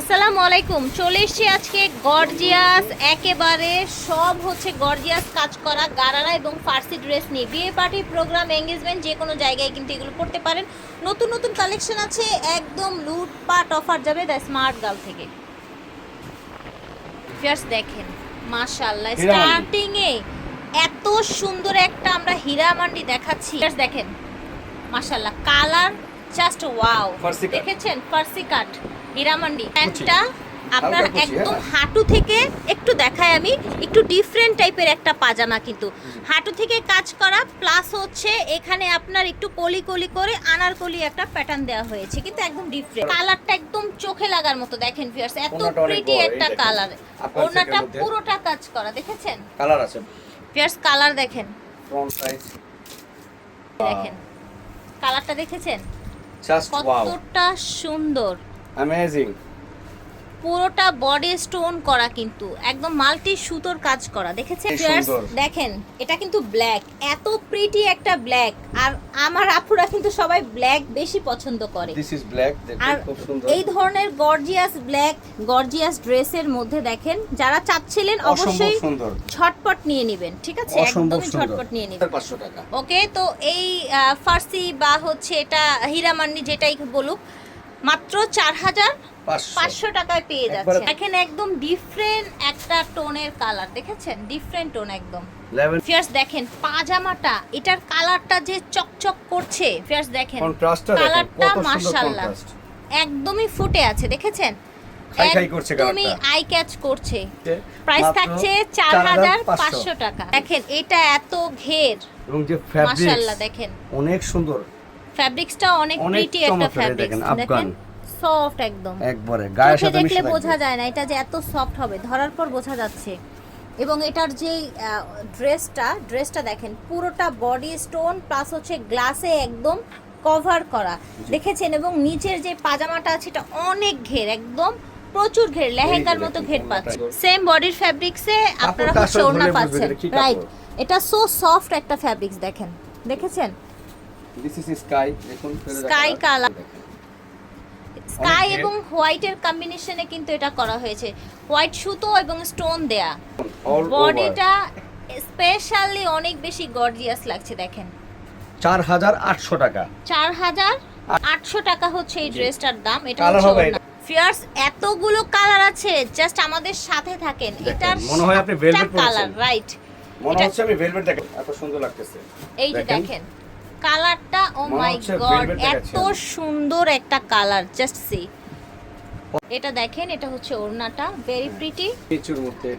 আসসালামু আলাইকুম। চলে এসছি আজকে গর্জিয়াস একেবারে সব হচ্ছে গর্জিয়াস কাজ করা গারারা এবং ফার্সি ড্রেস নিয়ে। বিয়ে পার্টি প্রোগ্রাম এঙ্গেজমেন্ট যে কোনো জায়গায় কিন্তু এগুলো পড়তে পারেন। নতুন নতুন কালেকশন আছে একদম লুটপাট অফার যাবে দ্য স্মার্ট গার্ল থেকে। জাস্ট দেখেন মাশাআল্লাহ হীরা মান্ডি। স্টার্টিং এ এত সুন্দর একটা আমরা হীরা মান্ডি দেখাচ্ছি। দেখেন মাশাআল্লাহ কালার জাস্ট ওয়াও দেখেছেন? ফার্সি কাট হীরামান্ডি প্যান্টটা আপনার একদম হ্যাঁ। হাঁটু থেকে একটু দেখাই আমি একটু ডিফারেন্ট টাইপের একটা পাজামা কিন্তু। হাঁটু থেকে কাজ করা প্লাস হচ্ছে এখানে আপনার একটু কলি কলি করে আনারকলি একটা প্যাটার্ন দেওয়া হয়েছে কিন্তু একদম ডিফারেন্ট কালারটা একদম চোখে লাগার মতো দেখেন ফিয়ার্স এত প্রিটি একটা কালার মধ্যে। পুরোটা কাজ করা দেখেছেন? কালার আছে। ফিয়ার্স কালার দেখেন। ফ্রন্ট সাইজ দেখেন। কালারটা দেখেছেন? কতটা সুন্দর। অ্যামেজিং পুরোটা বডি স্টোন করা কিন্তু একদম মাল্টি সুতোর কাজ করা। দেখেছেন দেখেন এটা কিন্তু ব্ল্যাক এত প্রিটি একটা ব্ল্যাক আর আমার আপুরা কিন্তু সবাই ব্ল্যাক বেশি পছন্দ করে। দিস ইজ ব্ল্যাক আর খুব সুন্দর। এই ধরনের গর্জিয়াস ব্ল্যাক গর্জিয়াস ড্রেসের মধ্যে দেখেন যারা চাচ্ছিলেন অবশ্যই ছটপট নিয়ে নেবেন ঠিক আছে? একদমই ছটপট নিয়ে নেবেন। 500 টাকা। ওকে তো এই ফার্সি বা হচ্ছে এটা হীরামান্ডি যেটাই বলুক মাত্র চার হাজার পাঁচশো। টাকায় পেয়ে যাচ্ছে। এখানে একদম ডিফারেন্ট একটা টোনের কালার দেখেছেন? ডিফারেন্ট টোন একদম। ফিয়ার্স দেখেন পাজামাটা এটার কালারটা যে চকচক করছে ফিয়ার্স দেখেন কালারটা কন্ট্রাস্ট একদমই ফুটে আছে দেখেছেন? তুমি আই ক্যাচ করছে। প্রাইস থাকছে চার হাজার পাঁচশো। টাকা। দেখেন এটা এত ঘের। এবং যে ফ্যাব্রিক মাশাআল্লাহ দেখেন। অনেক সুন্দর। ফ্যাব্রিক্সটা অনেক প্রিটি একটা ফ্যাব্রিক্স দেখেন, সফট একদম। একবারে গায়ের সাথে দেখলে বোঝা যায় না এটা যে এত সফট হবে ধরার পর বোঝা যাচ্ছে। এবং এটার যে ড্রেসটা ড্রেসটা দেখেন পুরোটা বডি স্টোন প্লাস হচ্ছে গ্লাসে একদম কভার করা। দেখেছেন? এবং নিচের যে পাজামাটা আছে এটা অনেক ঘের একদম প্রচুর ঘের লেহেঙ্গার মতো ঘের পাচ্ছে সেম বডির ফ্যাব্রিক্সে আপনারা হচ্ছে ওড়না পাচ্ছেন। রাইট এটা সো সফট একটা ফ্যাব্রিক্স দেখেন। দেখেছেন? দিস ইজ স্কাই দেখুন color। দেখেন। স্কাই। এবং হোয়াইটের কম্বিনেশনে কিন্তু এটা করা হয়েছে। হোয়াইট সুতো এবং স্টোন দেয়া। বডিটা স্পেশালি অনেক বেশি গর্জিয়াস লাগছে দেখেন। 4800 টাকা। চার হাজার আটশো টাকা হচ্ছে এই ড্রেসটার দাম। এটা হবে ফিয়ার্স এতগুলো কালার আছে জাস্ট আমাদের সাথে থাকেন। এটার মনে হয় আপনি velvet কালার রাইট মনে হচ্ছে আমি ভেলভেট দেখেন এত সুন্দর লাগতেছে। এই যে দেখেন। কালারটা ও মাই গড এত সুন্দর একটা কালার জাস্ট সি এটা দেখেন এটা হচ্ছে ওড়নাটা ভেরি প্রিটি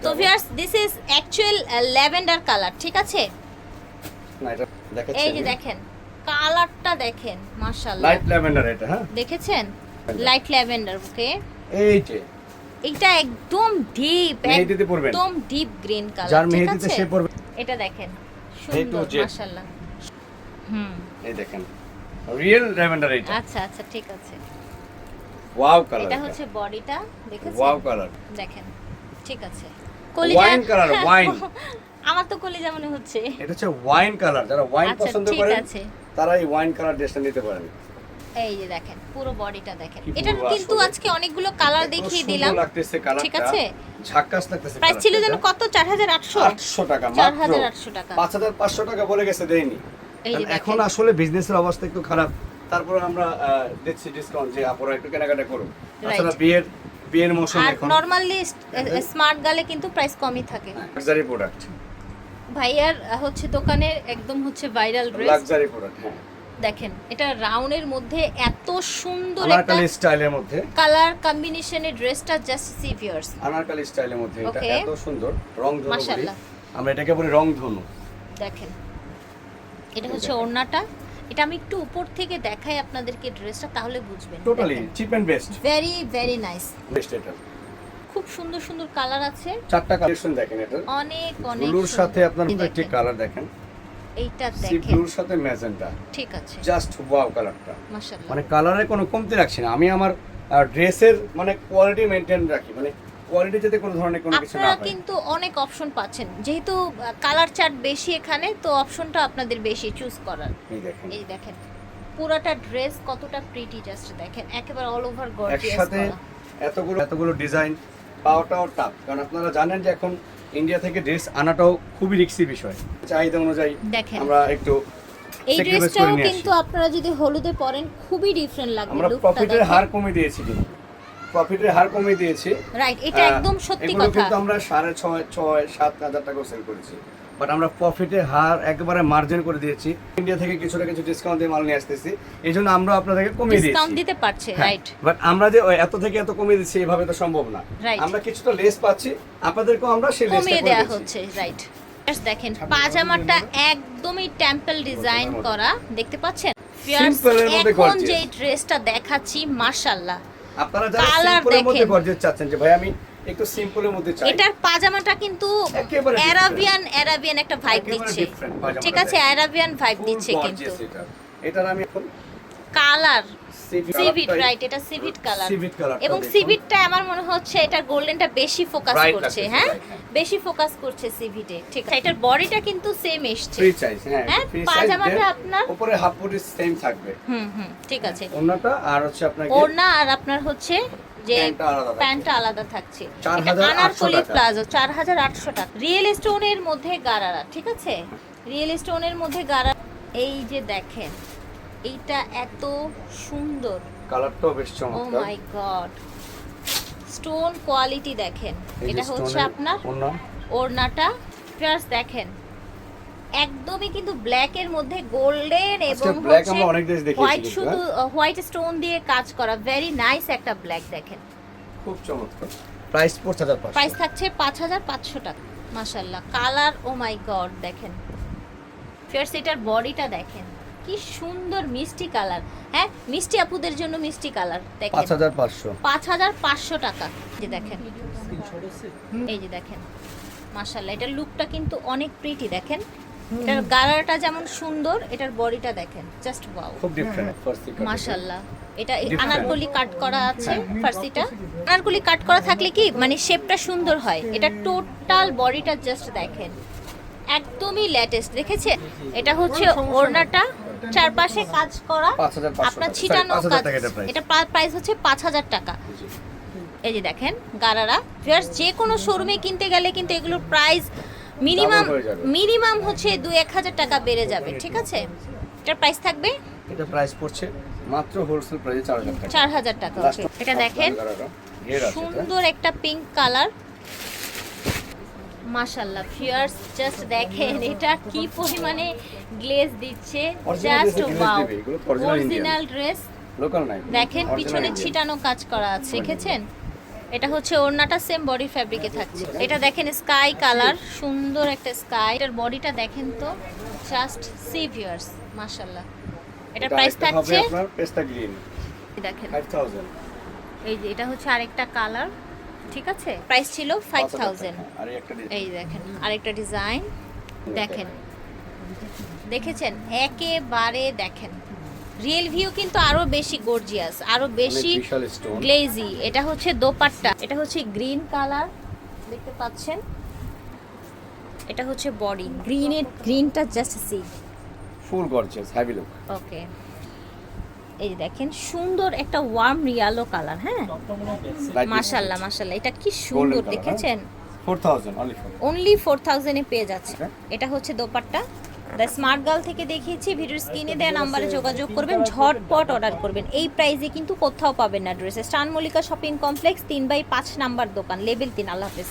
তো viewers this is actual lavender colour ঠিক আছে? না এটা দেখাচ্ছি এই যে দেখেন কালারটা দেখেন মাশাআল্লাহ। লাইট ল্যাভেন্ডার এটা হ্যাঁ? দেখেছেন? লাইট ল্যাভেন্ডার ওকে এই যে। এটা একদম ডিপ একদম ডিপ গ্রিন কালার যার মেহেদিতে আছে? সে এটা দেখেন সুন্দর। মাশাআল্লাহ। হুম। এই দেখেন। রিয়েল ল্যাভেন্ডার এটা আচ্ছা আচ্ছা ঠিক আছে। ওয়াও কালার এটা হচ্ছে বডিটা দেখেছেন? ওয়াও কালার দেখেন ঠিক আছে। Wine color, wine। আমার তো কলিজা মনে হচ্ছে। এটা হচ্ছে ওয়াইন কালার যারা ওয়াইন আচ্ছা পছন্দ আছে। তারা এই ওয়াইন কালার ড্রেসটা নিতে পারেন। এই যে দেখেন পুরো বডিটা দেখেন। বলব কিন্তু আজকে অনেকগুলো কালার দেখিয়ে দিলাম। লাগতেছে কালারটা ঠিক আছে? ঝাক্কাস লাগতেছে প্রাইস ছিল যেন কত? চার হাজার আটশো। 800 টাকা চার মাত্র হাজার আটশো টাকা। 5500 টাকা বলে গেছে কারণ এখন আসলে বিজনেসের অবস্থা একটু খারাপ। তারপর আমরা দিচ্ছি ডিসকাউন্ট যে আপনারা একটু কেনাকাটা করুন তাছাড়া বিয়ের বিয়ের মৌসুম এখন। নর্মালি স্মার্ট গালে কিন্তু প্রাইস কমই থাকে। লাক্সারি প্রোডাক্ট ভাইয়ার হচ্ছে দোকানের একদম হচ্ছে ভাইরাল ড্রেস লাক্সারি প্রোডাক্ট হ্যাঁ। দেখেন এটা রাউন্ডের মধ্যে এত সুন্দর একটা স্টাইলের মধ্যে। কালার কম্বিনেশনের ড্রেসটা জাস্ট সিভিয়ার্স আনারকালি স্টাইলের মধ্যে এটা এত সুন্দর রং ধনু মাশাআল্লাহ। আমরা এটাকে বলি রং ধনু দেখেন এটা হচ্ছে। ওড়নাটা। এটা আমি একটু উপর থেকে দেখাই আপনাদেরকে ড্রেসটা তাহলে বুঝবেন। Totally cheap and best very very nice best এটা। খুব সুন্দর সুন্দর কালার আছে। চারটা কালেকশন দেখেন এটা। অনেক অনেক ব্লুর সাথে আপনার একটি দেখেন, কালার দেখেন। এইটা সি দেখেন। ব্লুর সাথে ম্যাজেন্টা ঠিক আছে। জাস্ট ওয়াও কালারটা মাশাআল্লাহ। মানে কালারে কোনো কমতি রাখছি না। আমি আমার ড্রেসের মানে কোয়ালিটি মেনটেন রাখি। মানে কোয়ালিটি যাতে কোনো ধরনের কোনো কিছু না আপনারা কিন্তু অনেক অপশন পাচ্ছেন। যেহেতু কালার চার্ট বেশি এখানে তো অপশনটা আপনাদের বেশি চুজ করার। এই দেখেন। এই দেখেন পুরাটা ড্রেস কতটা প্রিটি জাস্ট দেখেন একেবারে অল ওভার গর্জিয়াস একসাথে এতগুলো এতগুলো ডিজাইন পাওয়াটাও টাফ কারণ আপনারা জানেন যে এখন ইন্ডিয়া থেকে ড্রেস আনাটাও খুবই রিক্সি বিষয়। চাহিদা অনুযায়ী দেখেন। আমরা একটু এই ড্রেসটাও। কিন্তু আপনারা যদি হলুদে পরেন খুবই ডিফারেন্ট লাগবে আমরা প্রফিটের হার কমিয়ে দিয়েছি কিন্তু। প্রফিটের হার কমিয়ে দিয়েছি। রাইট এটা একদম সত্যি কথা। কিন্তু আমরা সাড়ে ছয় ছয় সাত হাজার টাকা সেল করেছি। বাট আমরা প্রফিটের হার একেবারে মার্জিন করে দিয়েছি। ইন্ডিয়া থেকে কিছুটা কিছু ডিসকাউন্ট দিয়ে মাল নিয়ে আসতেছি। এই জন্য আমরা আপনাদেরকে কমিয়ে ডিসকাউন্ট দিয়েছি। দিতে পারছে রাইট বাট আমরা যে এত থেকে এত কমিয়ে দিচ্ছি এভাবে তো সম্ভব না। আমরা কিছুটা লেস পাচ্ছি আপনাদেরকেও আমরা সেই লেসটা কমিয়ে দেওয়া হচ্ছে রাইট দেখেন পাজামাটা একদমই টেম্পল ডিজাইন করা দেখতে পাচ্ছেন? এখন যে ড্রেসটা দেখাচ্ছি মাশাআল্লাহ। আপনারা যারা সিম্পলের মধ্যে। গর্জেস চাচ্ছেন যে ভাই আমি একটু সিম্পলের মধ্যে চাই। এটার পাজামাটা কিন্তু। অ্যারাবিয়ান অ্যারাবিয়ান একটা ভাইব দিচ্ছে। ঠিক আছে আরাবিয়ান অ্যারাবিয়ান ভাইব দিচ্ছে কিন্তু। এটার আমি এখন কালার সিভিট রাইট এটা সিভিট কালার এবং সিভিটটা আমার মনে হচ্ছে এটা গোল্ডেনটা বেশি ফোকাস করছে হ্যাঁ? হ্যাঁ। বেশি ফোকাস করছে সিভিটে ঠিক আছে। এটার বডিটা কিন্তু সেম এসছে। ফ্রি সাইজ হ্যাঁ হ্যাঁ, পাজামাটা আপনার- উপরে হাফ বডি সেম থাকবে। হুম হুম ঠিক আছে। অন্যটা আর হচ্ছে আপনাকে ওড়না আর আপনার হচ্ছে যে প্যান্টটা আলাদা থাকছে। প্যান্টটা আলাদা 4,800 আনারকলি। প্লাজো চার হাজার আটশো টাকা। রিয়েল স্টোনের মধ্যে গারারা ঠিক আছে? রিয়েল স্টোনের মধ্যে গারা এই যে দেখেন এইটা এত সুন্দর। কালারটাও বেশ চমৎকার। Oh my god stone quality দেখেন এটা হচ্ছে আপনার ওড়না। ওড়নাটা। প্লাস দেখেন। একদমই কিন্তু ব্ল্যাক এর মধ্যে গোল্ডেন এবং দেশ দেখিয়েছি হোয়াইট শুধু হোয়াইট স্টোন দিয়ে কাজ করা। ভেরি নাইস একটা ব্ল্যাক দেখেন। খুব চমৎকার। প্রাইস পড়ছে প্রাইস থাকছে পাঁচ হাজার পাঁচশো টাকা। মাসাল্লাহ কালার ও মাই গড দেখেন। ফিয়ার্স এটার বডিটা দেখেন। কি সুন্দর মিষ্টি কালার। হ্যাঁ মিষ্টি আপুদের জন্য মিষ্টি কালার দেখেন। পাঁচ হাজার পাঁচশো। পাঁচ হাজার পাঁচশো টাকা। যে দেখেন। এই যে দেখেন। মাসাল্লাহ এটার লুকটা কিন্তু অনেক প্রিটি দেখেন। এটার গালাটা যেমন সুন্দর এটার বডিটা দেখেন। জাস্ট ওয়াও খুব ডিফারেন্ট ফার্স্ট। মাশাল্লাহ এটা আনারকলি কাট করা আছে ফার্সিটা। আনারকলি কাট করা থাকলে কি মানে শেপটা সুন্দর হয়। এটা টোটাল বডিটা জাস্ট দেখেন। একদমই লেটেস্ট দেখেছেন এটা হচ্ছে ওড়নাটা চারপাশে কাজ করা আপনার ছিটানো কাজ। এটা। প্রাইস হচ্ছে পাঁচ হাজার টাকা। এই যে দেখেন গারারা। ভিউয়ার্স যে কোনো শোরুমে কিনতে গেলে কিন্তু এগুলোর প্রাইস মিনিমাম মিনিমাম হচ্ছে দু এক হাজার টাকা বেড়ে যাবে ঠিক আছে? এটার প্রাইস থাকবে? এটা প্রাইস পড়ছে মাত্র হোলসেল প্রাইসে চার হাজার টাকা। চার হাজার টাকা এটা দেখেন। সুন্দর একটা পিঙ্ক কালার মাশাল্লাহ ফিয়ার্স জাস্ট দেখেন এটা কি পরিমাণে গ্লেজ দিচ্ছে just wow original dress local নাই। দেখেন পিছনে ছিটানো কাজ করা আছে দেখেছেন এটা হচ্ছে ওড়নাটা সেম বডি ফ্যাব্রিকে থাকছে। এটা দেখেন স্কাই কালার সুন্দর একটা স্কাই এটার বডিটা দেখেন তো জাস্ট সি ভিউয়ার্স মাশাল্লাহ এটা প্রাইস থাকছে আপনার পেস্তা গ্রিন দেখেন। 5000 এই যে এটা হচ্ছে আরেকটা কালার ঠিক আছে? প্রাইস ছিল ফাইভ থাউজেন্ড এই দেখেন আরেকটা ডিজাইন দেখেন। দেখেছেন? একেবারে দেখেন। রিয়েল ভিউ কিন্তু আরও বেশি গর্জিয়াস আরও বেশি গ্লেজি এটা হচ্ছে দোপাট্টা। এটা হচ্ছে গ্রিন কালার দেখতে পাচ্ছেন? এটা হচ্ছে বডি গ্রিনের গ্রিনটা just see full gorgeous heavy look okay এই যে দেখেন সুন্দর একটা ওয়ার্ম রিয়ালো কালার হ্যাঁ? মাশাল্লাহ মাশাল্লাহ এটা কি সুন্দর হ্যাঁ? দেখেছেন? 4000 অনলি ফর থাউজেন্ডে পেয়ে যাচ্ছে. এটা হচ্ছে দোপাট্টা। দ্য স্মার্ট গার্ল থেকে দেখিয়েছি ভিডিওর স্ক্রিনে দেওয়া নাম্বারে যোগাযোগ করবেন ঝটপট অর্ডার করবেন। এই প্রাইসে কিন্তু কোথাও পাবেন না ড্রেসে স্টান মল্লিকা শপিং কমপ্লেক্স তিন বাই পাঁচ নাম্বার দোকান লেভেল তিন। আল্লাহ হাফেজ।